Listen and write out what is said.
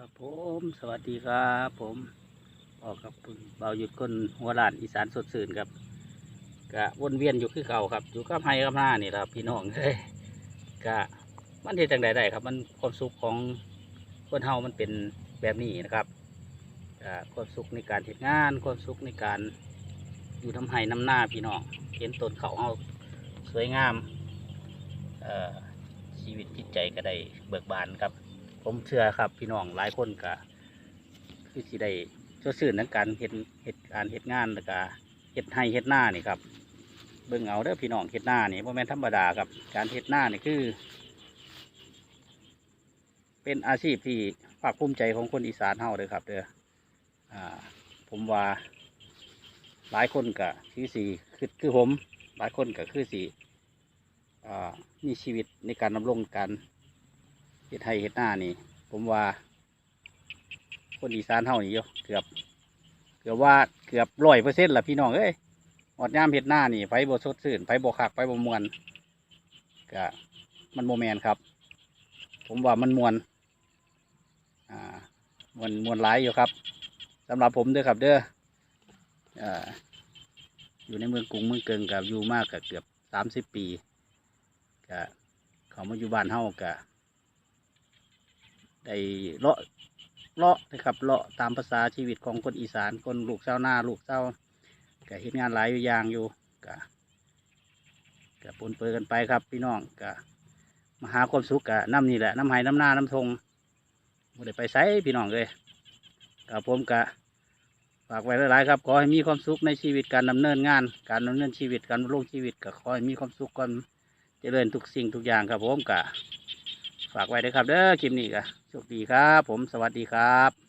ครับผมสวัสดีครับ ผมออกกับคุณเบาหยุดคนหัวล้านอีสานสดสื่นครับกะวนเวียนอยู่คือเก่าครับ อยู่กับไฮกับหน้านี่ครับพี่น้องเอ้ยกะมันเฮ็ดจังใดได้ครับ มันความสุขของคนเฮามันเป็นแบบนี้นะครับกะความสุขในการเฮ็ดงาน ความสุขในการอยู่ทำไห้น้ำหน้าพี่น้องเห็นต้นเขาเฮาสวยงามเอ่อชีวิตจิตใจก็ได้เบิกบานครับ ผมเชื่อครับ พี่น้องหลายคนก็คือสิได้ช่วยสื่อในการเห็ดเหตุการเหตุงานแล้วก็เห็ดให้เห็ดหน้านี่ครับเบิ่งเอาเด้อพี่น้องเห็ดหน้านี่โมแมนธรรมดาครับ การเห็ดหน้านี่คือ เป็นอาชีพที่ภาคภูมิใจของคนอีสานเฮาเลยครับเด้ออ่า ผมว่าหลายคนก็คือสีคือคือผม หลายคนก็คือสีอ่ามีชีวิตในการดำรงการ ฮ็ดไทยเฮ็ดหน้านี่ ผมว่า คนอีสานเฮานี่เยอะเกือบ เกือบว่าเกือบร้อยเปอร์เซ็นต์ละพี่น้องเอ้ยหอดย่ามเฮ็ดหน้านี่ไฟบ่สดชื่นไฟบ่คักไฟบ่มวนก็มันโมแมนครับ ผมว่ามันมวนอ่ามวนมวนหลายอยู่ครับสำหรับผมเด้อครับ เด้ออ่าอยู่ในเมืองกรุงเมืองเกิงกับอยู่มากกับเกือบสามสิบปีก็เขามาอยู่บ้านเฮาก็ ได้เลาะเลาะนะครับเลาะตามภาษาชีวิตของคนอีสานคนลูกเจ้าหน้าลูกเจ้าก็เห็นงานหลายอย่างอยู่ก็ก็ปนเปื้อกันไปครับ พี่น้องก็มหาความสุขกับน้ำนี่แหละน้ำไหน้ำหน้าน้ำทงไม่ได้ไปไสพี่น้องเลยกับผมกะฝากไว้หลายๆครับ ขอให้มีความสุขในชีวิตการดำเนินงาน การดำเนินชีวิตการดำรงชีวิตก็ขอให้มีความสุขกันเจริญทุกสิ่งทุกอย่างครับผมกะ ฝากไว้ด้วยครับ เด้อคลิปนี้ก็โชคดีครับ ผมสวัสดีครับ